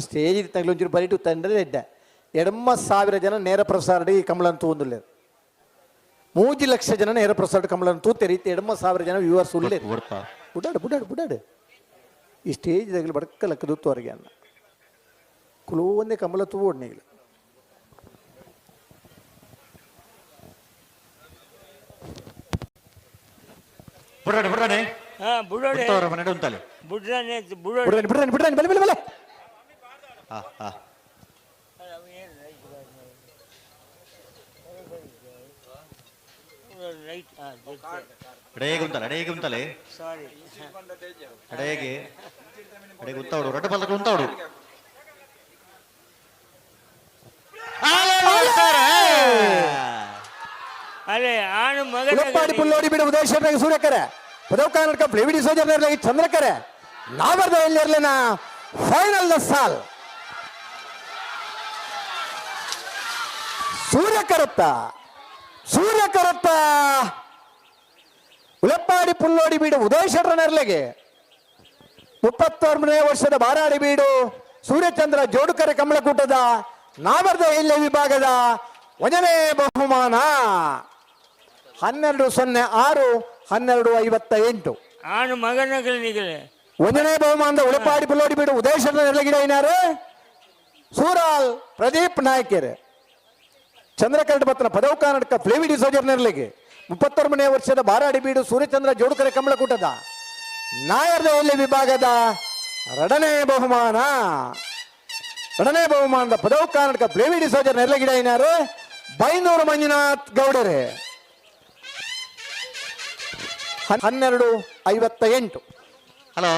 Stage ತಗಲಿ ಒಂಚೂರು ಬರಿಟು ತಂಡ್ರೆ ಎಡ್ಡ ಎಡಮ್ಮ ಸಾವಿರ ಜನ ನೇರ ಪ್ರಸಾರಡಿ ಕಮಲನ್ ತೂಂದುಲ್ಲೆ ಮೂಜಿ ಲಕ್ಷ ಜನ ನೇರ ಪ್ರಸಾರ ಕಮಲನ್ ತೂತೆ ರೀತಿ ಎಡಮ್ಮ ಸಾವಿರ ಜನ ವ್ಯೂವರ್ಸ್ ಉಳ್ಳೇ ಓಡ್ಪ ಬುಡಾಡು ಬುಡಾಡು ಬುಡಾಡು ಈ ಸ್ಟೇಜ್ ತಗಲಿ ಬಡಕ ಲಕ್ಕ ದೂತ್ವರೆಗೆ ಅನ್ನ ಕುಲೋ ಒಂದೇ ಕಮಲ ತೂ ಓಡ್ನಿಗ್ಲಿ ಬುಡಾಡೆ ಬುಡಾಡೆ ಹಾ ಬುಡೋಡೆ. ಬಿಡ್ತವ್ರ ಮನೆ ಉಂಟಲ್ಲಿ. ಬುಡ್ರಾನೆ ಬುಡೋಡೆ. ಬಿಡ್ತಾನೆ ಬಿಡ್ತಾನೆ ಬಿಡ್ರಾನಿ ಬಲೆ ಬಲೆ ಬಲೆ. ಹಾ ಹಾ. ರೈಟ್ ಎಡೆಗೆ ಉಂಟಲ್ಲ? ಎಡೆಗೆ ಉಂಟಲೆ ಸಾರಿ ಅಡೇಗೆ ಅಡೇಗೆ ಉಂತಾವಡು ರಡ್ಡ ಪಲ್ದಕ್ಕೆ ಉಂತಾವಡು ಅಲ್ಲೇ ಆಣು ಮಗನ ಪುಲ್ಲೋಡಿ ಬಿಡು ಸೂರ್ಯಕರೆ ಪದವ್ ಕರ್ನಾಟಕ ಪ್ಲೇವಿಡಿ ಸೋಜರ್ ಚಂದ್ರಕರೆ. ನಾವರ್ದ ಎಲ್ಲಿರ್ಲಿನ ಫೈನಲ್ ಸಾಲ್. ಸೂರ್ಯಕರತ್ತ ಸೂರ್ಯಕರತ್ತ ಉಳಪ್ಪಾಡಿ ಪುಲ್ಲೋಡಿ ಬೀಡು ಉದಯಶೇಖರ ನೆರ್ಲೆಗೆ ಮುಪ್ಪತ್ತೊಂಬನೇ ವರ್ಷದ ಬಾರಾಡಿ ಬೀಡು ಸೂರ್ಯಚಂದ್ರ ಜೋಡುಕರೆ ಕಮಲಕೂಟದ ನಾವರ್ದ ಇಲ್ಲೆ ವಿಭಾಗದ ವಜನೆ ಬಹುಮಾನ. ಹನ್ನೆರಡು ಸೊನ್ನೆ ಆರು ಹನ್ನೆರಡು ಐವತ್ತ ಎಂಟು ಆನು ಒಂದನೇ ಬಹುಮಾನದ ಉಳಪಾಡಿ ಬಿಲೋಡಿ ಬಿಡು ಉದೇಶದ ನೆಲಗಿಡ ಏನಾರು ಸೂರಾಲ್ ಪ್ರದೀಪ್ ನಾಯ್ಕೆರೆ. ಚಂದ್ರಕರಡ್ ಪತ್ರ ಪದವು ಕರ್ನಾಟಕ ಫ್ಲೇವಿಡಿ ಸೋಜರ್ ನೆರಳಿಗೆ. ಮುಪ್ಪತ್ತೊಂಬನೇ ವರ್ಷದ ಬಾರಾಡಿ ಬೀಡು ಸೂರ್ಯಚಂದ್ರ ಜೋಡುಕರೆ ಕಮಲಕೂಟದ. ನಾಯರ್ದ ಎಲ್ಲಿ ವಿಭಾಗದ? ರಡನೇ ಬಹುಮಾನ. ರಡನೇ ಬಹುಮಾನದ ಪದವು ಕರ್ನಾಟಕ ಫ್ಲೇವಿಡಿ ಸೋಜರ್ ನೆರಳಗಿಡ ಏನಾರು ಬೈನೂರು ಮಂಜುನಾಥ್ ಗೌಡರೇ. ಹನ್ನೆರಡು ಐವತ್ತ ಎಂಟು. ಹಲೋ